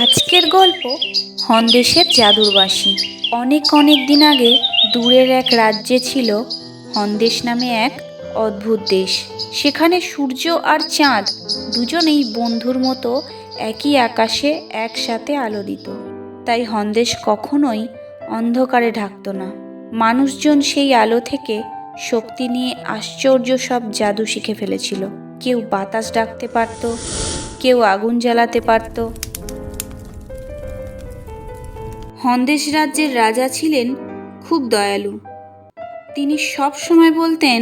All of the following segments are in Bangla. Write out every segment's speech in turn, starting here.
আজকের গল্প হন্দেশের জাদুর বাঁশি অনেক অনেক দিন আগে দূরের এক রাজ্যে ছিল হন্দেশ নামে এক অদ্ভুত দেশ। সেখানে সূর্য আর চাঁদ দুজনেই বন্ধুর মতো একই আকাশে একসাথে আলো দিত। তাই হন্দেশ কখনোই অন্ধকারে ঢাকতো না। মানুষজন সেই আলো থেকে শক্তি নিয়ে আশ্চর্য সব জাদু শিখে ফেলেছিল। কেউ বাতাস ডাকতে পারত, কেউ আগুন জ্বালাতে পারত হন্দেশ রাজ্যের রাজা ছিলেন খুব দয়ালু। তিনি সব সময় বলতেন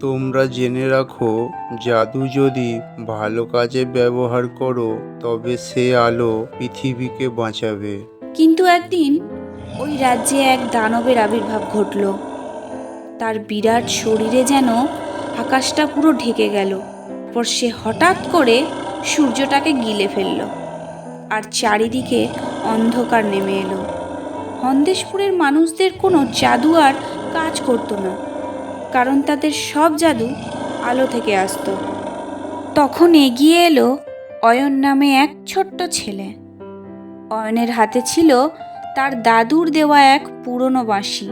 তোমরা জেনে রাখো জাদু যদি ভালো কাজে ব্যবহার করো তবে সে আলো পৃথিবীকে বাঁচাবে। কিন্তু একদিন ওই রাজ্যে এক দানবের আবির্ভাব ঘটল। তার বিরাট শরীরে যেন আকাশটা পুরো ঢেকে গেল পর সে হঠাৎ করে সূর্যটাকে গিলে ফেলল। আর চারিদিকে অন্ধকার নেমে এলো। হন্দেশপুরের মানুষদের কোনো জাদু আর কাজ করতো না, কারণ তাদের সব জাদু আলো থেকে আসতো। তখন এগিয়ে এলো অয়ন নামে এক ছোট্ট ছেলে। অয়নের হাতে ছিল তার দাদুর দেওয়া এক পুরনো বাঁশি।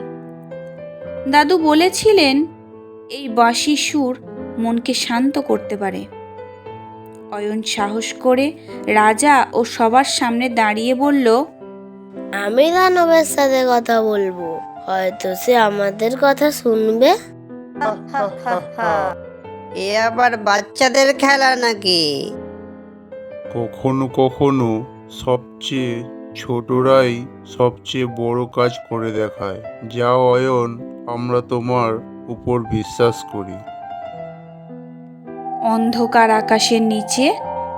দাদু বলেছিলেন, এই বাঁশি সুর মনকে শান্ত করতে পারে। অয়ন সাহস করে রাজা ও সবার সামনে দাঁড়িয়ে বলল আমি দানবের সাথে কথা বলব হয়তো সে আমাদের কথা শুনবে। এ আবার বাচ্চাদের খেলা নাকি? কখনো কখনো সবচেয়ে ছোটরাই সবচেয়ে বড় কাজ করে দেখায়। যা অয়ন আমরা তোমার উপর বিশ্বাস করি। অন্ধকার আকাশের নিচে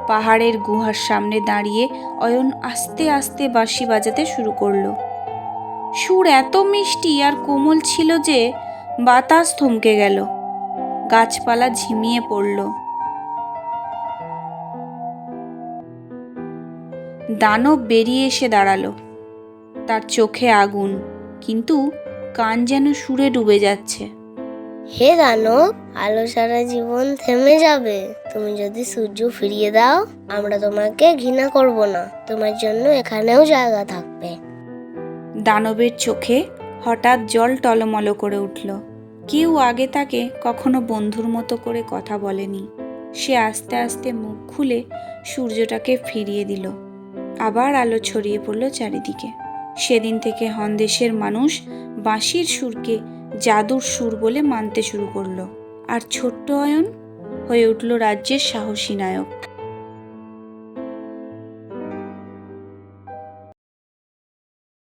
পাহাড়ের গুহার সামনে দাঁড়িয়ে অয়ন আস্তে আস্তে বাঁশি বাজাতে শুরু করল। সুর এত মিষ্টি আর কোমল ছিল যে বাতাস থমকে গেল। গাছপালা ঝিমিয়ে পড়ল। দানব বেরিয়ে এসে দাঁড়াল। তার চোখে আগুন, কিন্তু কান যেন সুরে ডুবে যাচ্ছে। হে দানব আলো সারা জীবন থেমে যাবে। তুমি যদি সূর্য ফিরিয়ে দাও, আমরা তোমাকে ঘৃণা করব না। তোমার জন্য এখানেও জায়গা থাকবে। দানবের চোখে হঠাৎ জল টলমল করে উঠল। কেউ আগে তাকে কখনো বন্ধুর মতো করে কথা বলেনি। সে আস্তে আস্তে মুখ খুলে সূর্যটাকে ফিরিয়ে দিল। আবার আলো ছড়িয়ে পড়ল চারিদিকে। সেদিন থেকে হন্দেশের মানুষ বাঁশির সুরকে জাদুর সুর বলে মানতে শুরু করল। আর ছোট্ট অয়ন হয়ে উঠল রাজ্যের সাহসী নায়ক।